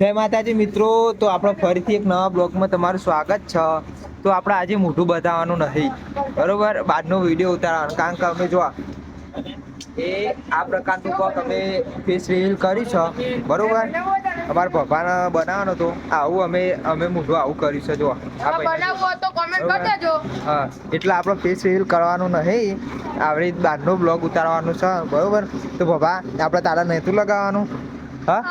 જય માતાજી મિત્રો તો આપણો ફરીથી એક નવા બ્લોગમાં તમારું સ્વાગત છે. તો આપણે આજે મોઢું બતાવવાનું નથી બરોબર? બહારનો વીડિયો ઉતારવાનો. કારણ કે અમે જો એ આ પ્રકારનું કોક અમે ફેસ રિવીલ કરી છે. બરોબર? અમારા પપ્પાને બનાવવાનો હતો. આવું અમે અમે મોઢું આવું કર્યું છે જો. હા. એટલે આપણો ફેસ રિવીલ કરવાનું નહીં. આપણે બહારનો બ્લોગ ઉતારવાનું છે. બરોબર? તો પપ્પા આપણે તારા નહોતું લગાવવાનું? હા?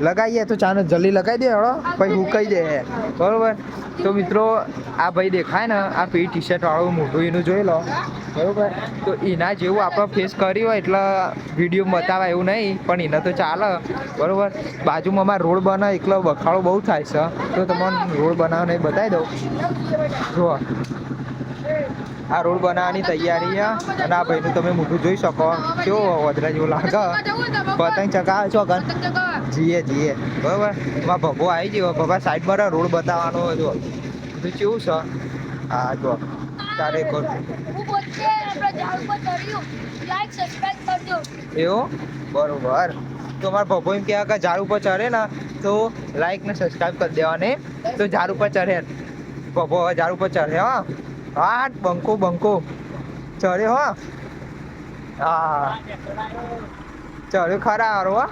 લગાવીએ. તો ચાનો જલ્દી લગાવી દે હળો પછી હુકાઈ દે. બરોબર? તો મિત્રો આ ભાઈ દેખાય ને આ પી ટી શર્ટ વાળું મોઢું એનું જોઈ લો. બરોબર? તો એના જેવું આપણે ફેસ કર્યું હોય એટલે વીડિયો બતાવાય એવું નહીં પણ એને તો ચાલે. બરોબર? બાજુમાં અમારે રોડ બને એટલો બખાડો બહુ થાય છે. તો તમને રોડ બનાવવાનો એ બતાવી દઉં. જુઓ. આ રોડ બનાવવાની તૈયારી છે. અને આ ભાઈનું તમે મોઢું જોઈ શકો. કેવો વધરા જેવું લાગે. પતંગ ચગાવે છો કન જીએ જીએ. બરોબર? એમાં ભગો આવી ગયો. ભગા સાઈડ પર રોડ બતાવવાનો જો તો. કેવું છે? હા, જો. તારે એવું? બરોબર. તો મારા ભગો એમ કહેવા કે ઝાડ ઉપર ચડે ને, તો લાઈક ને સબસ્ક્રાઈબ કરી દેવાને. તો ઝાડ ઉપર ચડે ભગો ઝાડ ઉપર ચડે હા. હાટ, બંકો બંકો. ચડ્યો હો. હા. ચડ્યો ખરા હારો હો.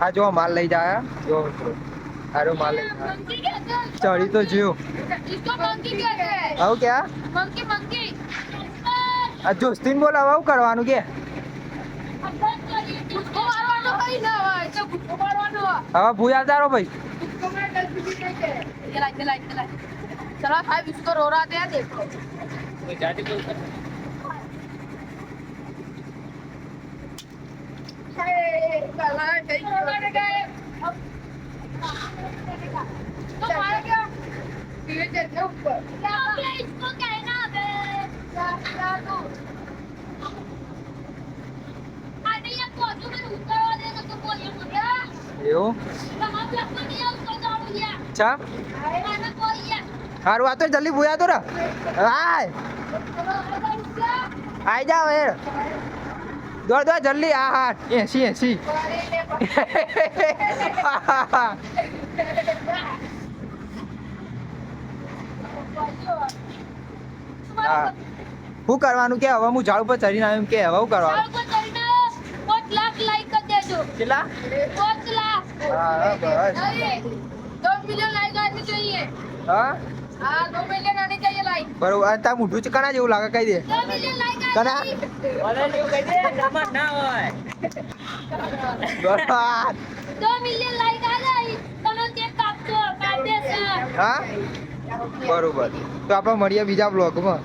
આ જો માલ લઈ જાય. જો હારો માલ લઈ જાય. ચડી તો જ્યો. આવું ક્યાં? આ જોસ્તીન બોલાવ, આવું કરવાનું કે? હવે ભૂયા તારો ભાઈ. गुस्सो में गलती भी नहीं है चला चला चला चला साहब इसको रो रहा था देखो हे, चला, कहीं चले गए। तो मार क्या? धीरे चलते ऊपर। इसको कहना बे। क्या- क्या तू? अरे ये फोटो में उतारवा देगा तो बोलिए मुझे। એવું कहाँ સારું વાતો જલ્દી ભૂયા તો રે. હાય. આઈ જાઓ એ દોડ દોડ જલ્દી. હા હા એસી એસી શું કરવાનું કે હવે હું ઝાડ ઉપર ચડીને આવ્યો કે હવે હું કરવાનું? કેટલા? બરોબર તાર મોઢું છે કના જેવું લાગે કઈ દે. કના બરોબર. તો આપણે મળીએ બીજા બ્લોગમાં